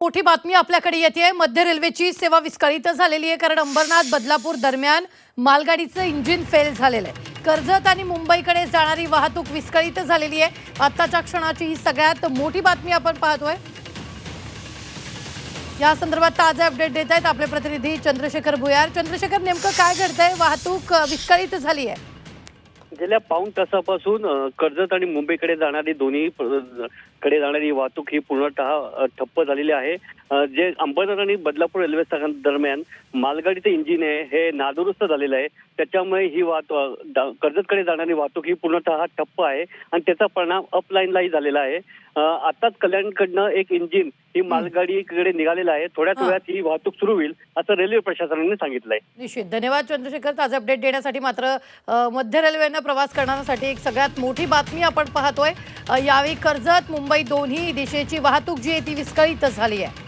मोठी बातमी आपल्याकडे येते. मध्य रेल्वेची सेवा विस्कळीत झालेली आहे कारण अंबरनाथ बदलापूर दरम्यान मालगाडीचं इंजिन फेल झालेलं आहे. कर्जत आणि मुंबईकडे जाणारी वाहतूक विस्कळीत झालेली आहे. आत्ताच्या क्षणाची ही सगळ्यात मोठी बातमी आपण पाहतोय. या संदर्भात ताजे अपडेट देत आहेत आपले प्रतिनिधी चंद्रशेखर भुयार. चंद्रशेखर नेमकं काय घडतंय? वाहतूक विस्कळीत झाली आहे. गेल्या पाऊण तासापासून कर्जत आणि मुंबईकडे जाणारी दोन्ही कडे जाणारी वाहतूक ही पूर्णतः ठप्प झालेली आहे. जे अंबरनाथ आणि बदलापूर रेल्वे स्थानक दरम्यान मालगाडीचं इंजिन आहे हे नादुरुस्त झालेलं आहे. त्याच्यामुळे ही वाहतूक कर्जतकडे जाणारी वाहतूक ही पूर्णतः ठप्प आहे आणि त्याचा परिणाम अपलाईनलाही झालेला आहे. आताच कल्याणकडनं एक इंजिन ही. मालगाडीकडे निघालेलं आहे. थोड्याच. वेळात ही वाहतूक सुरू होईल असं रेल्वे प्रशासनाने सांगितलंय. निश्चित. धन्यवाद चंद्रशेखर. ताजे अपडेट देण्यासाठी मात्र मध्य रेल्वेनं प्रवास करणाऱ्यांसाठी एक सगळ्यात मोठी बातमी आपण पाहतोय. यावेळी कर्जत मुंबई दोन्ही दिशेची वाहतूक जी आहे ती विस्कळीत झाली आहे.